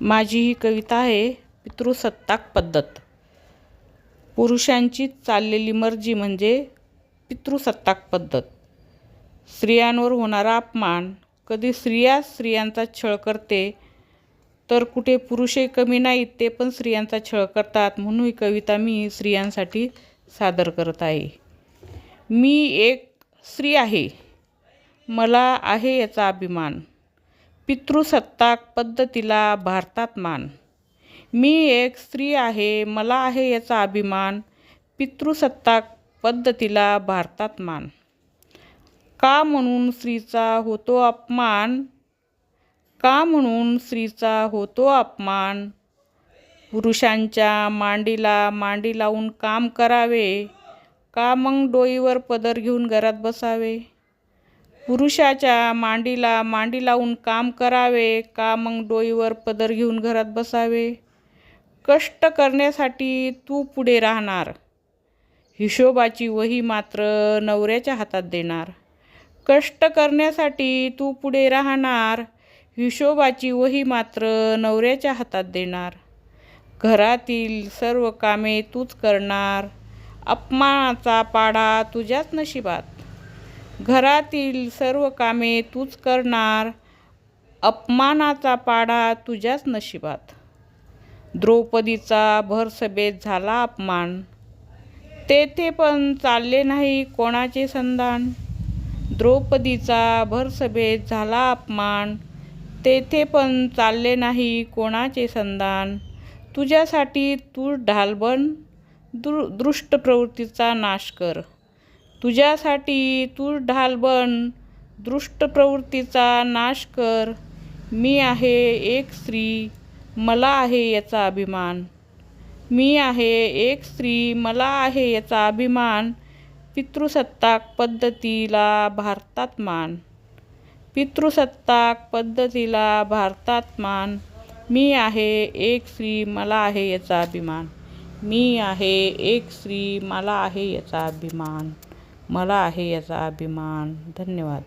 माझी ही कविता आहे पितृसत्ताक पद्धत. पुरुषांची चाललेली मर्जी म्हणजे पितृसत्ताक पद्धत. स्त्रियांवर होणारा अपमान कधी स्त्रिया स्त्रियांचा छळ करते तर कुठे पुरुषही कमी नाहीत ते पण स्त्रियांचा छळ करतात म्हणून ही कविता मी स्त्रियांसाठी सादर करत आहे. मी एक स्त्री आहे. मला आहे याचा अभिमान. पितृसत्ताक पद्धतीला भारतात मान. मी एक स्त्री आहे मला आहे याचा अभिमान. पितृसत्ताक पद्धतीला भारतात मान. का म्हणून स्त्रीचा होतो अपमान? का म्हणून स्त्रीचा होतो अपमान? पुरुषांच्या मांडीला मांडी लावून काम करावे का मग डोईवर पदर घेऊन घरात बसावे? पुरुषाच्या मांडीला मांडी लावून काम करावे का मग डोईवर पदर घेऊन घरात बसावे? कष्ट करण्यासाठी तू पुढे राहणार. हिशोबाची वही मात्र नवऱ्याच्या हातात देणार. कष्ट करण्यासाठी तू पुढे राहणार. हिशोबाची वही मात्र नवऱ्याच्या हातात देणार. घरातील सर्व कामे तूच करणार. अपमानाचा पाडा तुझ्याच नशिबात. घरातील सर्व कामे तूच करणार. अपमानाचा पाडा तुझ्याच नशिबात. द्रौपदीचा भरसभेत झाला अपमान. तेथे पण चालले नाही कोणाचे संधान. द्रौपदीचा भरसभेत झाला अपमान. तेथे पण चालले नाही कोणाचे संधान. तुझ्यासाठी तू ढालबन. दृ दृष्ट प्रवृत्तीचा नाश कर. तुझ्यासाठी तू ढालबन दृष्ट प्रवृत्तीचा नाश कर. मी आहे एक स्त्री मला आहे याचा अभिमान. मी आहे एक स्त्री मला आहे याचा अभिमान. पितृसत्ताक पद्धतीला भारतात मान. पितृसत्ताक पद्धतीला भारतात मान. मी आहे एक स्त्री मला आहे याचा अभिमान. मी आहे एक स्त्री मला आहे याचा अभिमान. मला आहे याचा अभिमान. धन्यवाद.